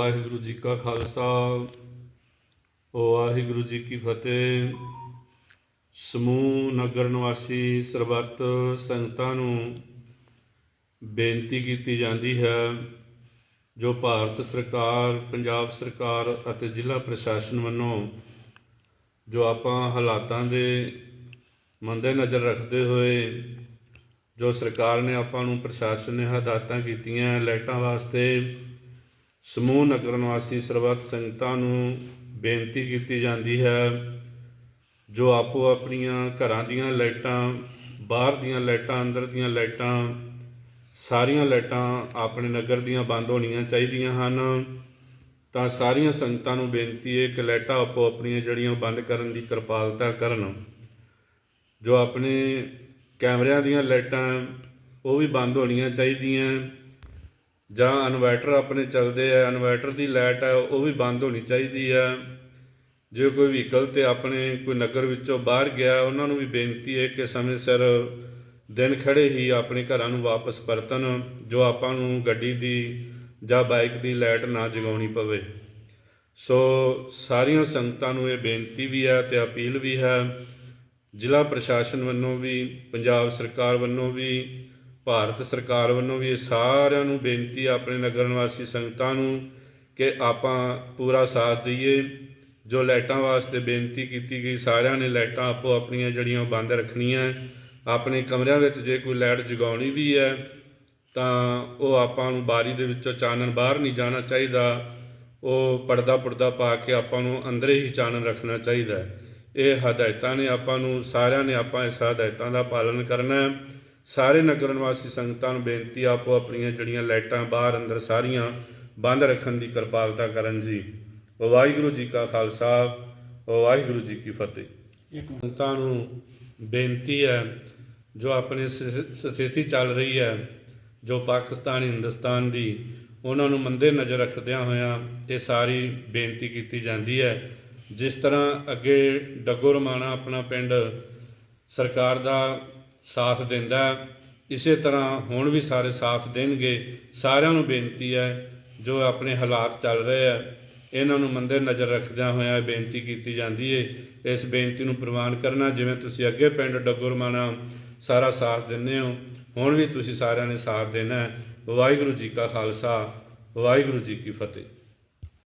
ਵਾਹਿਗੁਰੂ ਜੀ ਕਾ ਖਾਲਸਾ, ਵਾਹਿਗੁਰੂ ਜੀ ਕੀ ਫਤਿਹ। ਸਮੂਹ ਨਗਰ ਨਿਵਾਸੀ ਸਰਬੱਤ ਸੰਗਤਾਂ ਨੂੰ ਬੇਨਤੀ ਕੀਤੀ ਜਾਂਦੀ ਹੈ, ਜੋ ਭਾਰਤ ਸਰਕਾਰ, ਪੰਜਾਬ ਸਰਕਾਰ ਅਤੇ ਜ਼ਿਲ੍ਹਾ ਪ੍ਰਸ਼ਾਸਨ ਵੱਲੋਂ ਜੋ ਆਪਾਂ ਹਾਲਾਤਾਂ ਦੇ ਮੰਦੇ ਨਜ਼ਰ ਰੱਖਦੇ ਹੋਏ, ਜੋ ਸਰਕਾਰ ਨੇ ਆਪਾਂ ਨੂੰ, ਪ੍ਰਸ਼ਾਸਨ ਨੇ ਹਦਾਇਤਾਂ ਕੀਤੀਆਂ, ਲਾਈਟਾਂ ਵਾਸਤੇ ਸਮੂਹ ਨਗਰ ਨਿਵਾਸੀ ਸਰਬੱਤ ਸੰਗਤਾਂ ਨੂੰ ਬੇਨਤੀ ਕੀਤੀ ਜਾਂਦੀ ਹੈ, ਜੋ ਆਪੋ ਆਪਣੀਆਂ ਘਰਾਂ ਦੀਆਂ ਲਾਈਟਾਂ, ਬਾਹਰ ਦੀਆਂ ਲਾਈਟਾਂ, ਅੰਦਰ ਦੀਆਂ ਲਾਈਟਾਂ, ਸਾਰੀਆਂ ਲਾਈਟਾਂ ਆਪਣੇ ਨਗਰ ਦੀਆਂ ਬੰਦ ਹੋਣੀਆਂ ਚਾਹੀਦੀਆਂ ਹਨ। ਤਾਂ ਸਾਰੀਆਂ ਸੰਗਤਾਂ ਨੂੰ ਬੇਨਤੀ ਹੈ ਕਿ ਲਾਈਟਾਂ ਆਪੋ ਆਪਣੀਆਂ ਜਿਹੜੀਆਂ ਉਹ ਬੰਦ ਕਰਨ ਦੀ ਕਿਰਪਾਲਤਾ ਕਰਨ। ਜੋ ਆਪਣੇ ਕੈਮਰਿਆਂ ਦੀਆਂ ਲਾਈਟਾਂ, ਉਹ ਵੀ ਬੰਦ ਹੋਣੀਆਂ ਚਾਹੀਦੀਆਂ। ਜਾਂ ਇਨਵਰਟਰ ਆਪਣੇ ਚੱਲਦੇ ਆ, ਇਨਵਰਟਰ ਦੀ ਲਾਈਟ ਹੈ ਉਹ ਵੀ ਬੰਦ ਹੋਣੀ ਚਾਹੀਦੀ ਹੈ ਜੇ ਕੋਈ ਵਹੀਕਲ ਤੇ ਆਪਣੇ ਕੋਈ ਨਗਰ ਵਿੱਚੋਂ ਬਾਹਰ ਗਿਆ, ਉਹਨਾਂ ਨੂੰ ਵੀ ਬੇਨਤੀ ਹੈ ਕਿ ਸਮੇਂ ਸਿਰ ਦਿਨ ਖੜੇ ਹੀ ਆਪਣੇ ਘਰਾਂ ਨੂੰ ਵਾਪਸ ਪਰਤਣ, ਜੋ ਆਪਾਂ ਨੂੰ ਗੱਡੀ ਦੀ ਜਾਂ ਬਾਈਕ ਦੀ ਲਾਈਟ ਨਾ ਜਗਾਉਣੀ ਪਵੇ। ਸੋ ਸਾਰੀਆਂ ਸੰਗਤਾਂ ਨੂੰ ਇਹ ਬੇਨਤੀ ਵੀ ਹੈ ਤੇ ਅਪੀਲ ਵੀ ਹੈ। ਜ਼ਿਲ੍ਹਾ ਪ੍ਰਸ਼ਾਸਨ ਵੱਲੋਂ ਵੀ, ਪੰਜਾਬ ਸਰਕਾਰ ਵੱਲੋਂ ਵੀ ਭਾਰਤ ਸਰਕਾਰ ਵੱਲੋਂ ਵੀ ਇਹ ਸਾਰਿਆਂ ਨੂੰ ਬੇਨਤੀ ਆਪਣੇ ਨਗਰ ਨਿਵਾਸੀ ਸੰਗਤਾਂ ਨੂੰ ਕਿ ਆਪਾਂ ਪੂਰਾ ਸਾਥ ਦਈਏ। ਜੋ ਲਾਈਟਾਂ ਵਾਸਤੇ ਬੇਨਤੀ ਕੀਤੀ ਗਈ, ਸਾਰਿਆਂ ਨੇ ਲਾਈਟਾਂ ਆਪੋ ਆਪਣੀਆਂ ਜਿਹੜੀਆਂ ਉਹ ਬੰਦ ਰੱਖਣੀਆਂ। ਆਪਣੇ ਕਮਰਿਆਂ ਵਿੱਚ ਜੇ ਕੋਈ ਲਾਈਟ ਜਗਾਉਣੀ ਵੀ ਹੈ, ਤਾਂ ਉਹ ਆਪਾਂ ਨੂੰ ਬਾਰੀ ਦੇ ਵਿੱਚੋਂ ਚਾਨਣ ਬਾਹਰ ਨਹੀਂ ਜਾਣਾ ਚਾਹੀਦਾ। ਉਹ ਪਰਦਾ ਪਰਦਾ ਪਾ ਕੇ ਆਪਾਂ ਨੂੰ ਅੰਦਰੇ ਹੀ ਚਾਨਣ ਰੱਖਣਾ ਚਾਹੀਦਾ। ਇਹ ਹਦਾਇਤਾਂ ਨੇ ਆਪਾਂ ਨੂੰ, ਸਾਰਿਆਂ ਨੇ ਆਪਾਂ ਇਸ ਹਦਾਇਤਾਂ ਦਾ ਪਾਲਣ ਕਰਨਾ ਹੈ। ਸਾਰੇ ਨਗਰ ਨਿਵਾਸੀ ਸੰਗਤਾਂ ਨੂੰ ਬੇਨਤੀ ਆਪੋ ਆਪਣੀਆਂ ਜਿਹੜੀਆਂ ਲਾਈਟਾਂ ਬਾਹਰ ਅੰਦਰ ਸਾਰੀਆਂ ਬੰਦ ਰੱਖਣ ਦੀ ਕਿਰਪਾਲਤਾ ਕਰਨ ਜੀ। ਵਾਹਿਗੁਰੂ ਜੀ ਕਾ ਖਾਲਸਾ ਵਾਹਿਗੁਰੂ ਜੀ ਕੀ ਫਤਿਹ। ਸੰਗਤਾਂ ਨੂੰ ਬੇਨਤੀ ਹੈ ਜੋ ਆਪਣੀ ਸਥਿਤੀ ਚੱਲ ਰਹੀ ਹੈ ਜੋ ਪਾਕਿਸਤਾਨ ਹਿੰਦੁਸਤਾਨ ਦੀ ਉਹਨਾਂ ਨੂੰ ਮੰਦੇ ਨਜ਼ਰ ਰੱਖਦਿਆਂ ਹੋਇਆਂ ਇਹ ਸਾਰੀ ਬੇਨਤੀ ਕੀਤੀ ਜਾਂਦੀ ਹੈ। ਜਿਸ ਤਰ੍ਹਾਂ ਅੱਗੇ ਡੱਗੋ ਰਮਾਣਾ ਆਪਣਾ ਪਿੰਡ ਸਰਕਾਰ ਦਾ ਸਾਥ ਦਿੰਦਾ ਇਸੇ ਤਰ੍ਹਾਂ ਹੁਣ ਵੀ ਸਾਰੇ ਸਾਥ ਦੇਣਗੇ। ਸਾਰਿਆਂ ਨੂੰ ਬੇਨਤੀ ਹੈ, ਜੋ ਆਪਣੇ ਹਾਲਾਤ ਚੱਲ ਰਹੇ ਆ ਇਹਨਾਂ ਨੂੰ ਮੰਦੇ ਨਜ਼ਰ ਰੱਖਦਿਆਂ ਹੋਇਆਂ ਬੇਨਤੀ ਕੀਤੀ ਜਾਂਦੀ ਹੈ ਇਸ ਬੇਨਤੀ ਨੂੰ ਪ੍ਰਵਾਨ ਕਰਨਾ, ਜਿਵੇਂ ਤੁਸੀਂ ਅੱਗੇ ਪਿੰਡ ਡੱਗੋ ਰਮਾਣਾ ਸਾਰਾ ਸਾਥ ਦਿੰਦੇ ਹੋ, ਹੁਣ ਵੀ ਤੁਸੀਂ ਸਾਰਿਆਂ ਨੇ ਸਾਥ ਦੇਣਾ ਵਾਹਿਗੁਰੂ ਜੀ ਕਾ ਖਾਲਸਾ, ਵਾਹਿਗੁਰੂ ਜੀ ਕੀ ਫਤਿਹ।